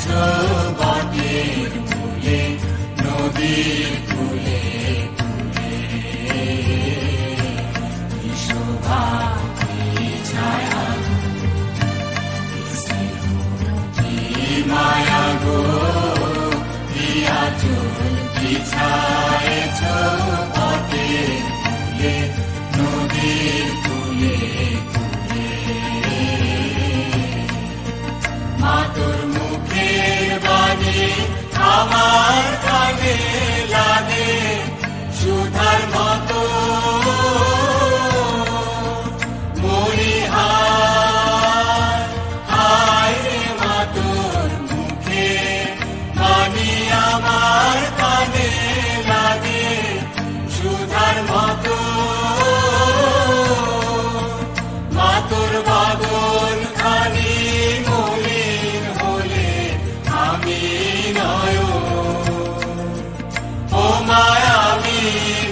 গেছো বাটির মূলে নদীর কুলে কুলে শোভা ছায়া মায়া গো দিয়া চুল বিছায় আমি নয় ও মায় আমি